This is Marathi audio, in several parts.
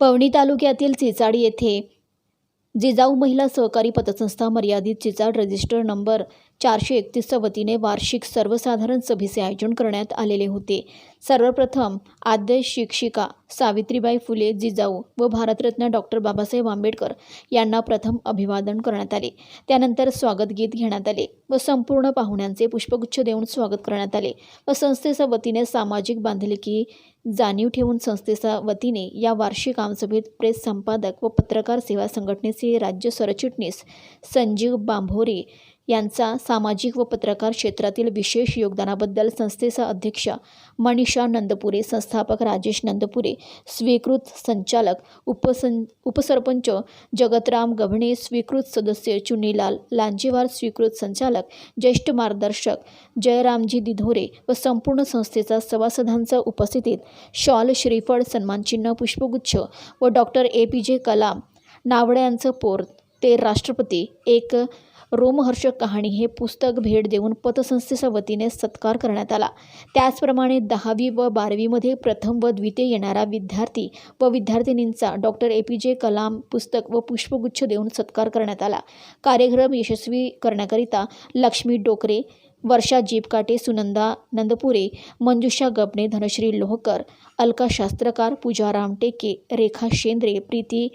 पवनी तालुक्यातील चिचाड येथे जिजाऊ महिला सहकारी पतसंस्था मर्यादित चिचाड रजिस्टर नंबर चारशे एकतीसच्या वतीने वार्षिक सर्वसाधारण सभेचे आयोजन करण्यात आलेले होते. सर्वप्रथम आद्य शिक्षिका सावित्रीबाई फुले जिजाऊ व भारतरत्न डॉक्टर बाबासाहेब आंबेडकर यांना प्रथम अभिवादन करण्यात आले. त्यानंतर स्वागत गीत घेण्यात आले व संपूर्ण पाहुण्यांचे पुष्पगुच्छ देऊन स्वागत करण्यात आले व संस्थेच्या वतीने सामाजिक बांधिलकी जाणीव ठेवून संस्थेच्या वतीने या वार्षिक आमसभेत प्रेस संपादक व पत्रकार सेवा संघटनेचे राज्य सरचिटणीस संजीव बांभोरे यांचा सामाजिक व पत्रकार क्षेत्रातील विशेष योगदानाबद्दल संस्थेचा अध्यक्ष मनीषा नंदपुरे संस्थापक राजेश नंदपुरे स्वीकृत संचालक उपसं उपसरपंच जगतराम गव्हणे स्वीकृत सदस्य चुनीलाल लांजेवार स्वीकृत संचालक ज्येष्ठ मार्गदर्शक जयरामजी दिधोरे व संपूर्ण संस्थेचा सभासदांचा उपस्थितीत शॉल श्रीफळ सन्मानचिन्ह पुष्पगुच्छ व डॉक्टर ए पी जे कलाम नावड्यांचं पोर ते राष्ट्रपती. एक रोमहर्षक कहाणी. हे पुस्तक भेट देऊन पतसंस्थेच्या वतीने सत्कार करण्यात आला. त्याचप्रमाणे दहावी व बारावीमध्ये प्रथम व द्वितीय येणारा विद्यार्थी व विद्यार्थिनींचा डॉक्टर ए. पी. जे. कलाम पुस्तक व पुष्पगुच्छ देऊन सत्कार करण्यात आला. कार्यक्रम यशस्वी करण्याकरिता लक्ष्मी डोकरे वर्षा जीपकाटे सुनंदा नंदपुरे मंजुषा गबणे धनश्री लोहकर अलका शास्त्रकार पूजा रामटेके रेखा शेंद्रे प्रीती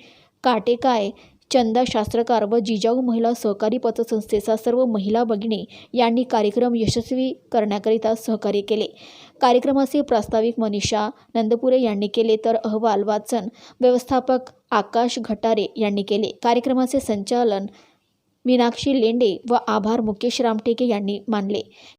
काटेकाय चंदा शास्त्रकार व जिजाऊ महिला सहकारी पतसंस्थेचा सर्व महिला भगिनी यांनी कार्यक्रम यशस्वी करण्याकरिता सहकार्य केले. कार्यक्रमाचे प्रास्ताविक मनीषा नंदपुरे यांनी केले तर अहवाल वाचन व्यवस्थापक आकाश घटारे यांनी केले. कार्यक्रमाचे संचालन मीनाक्षी लेंडे व आभार मुकेश रामटेके यांनी मानले.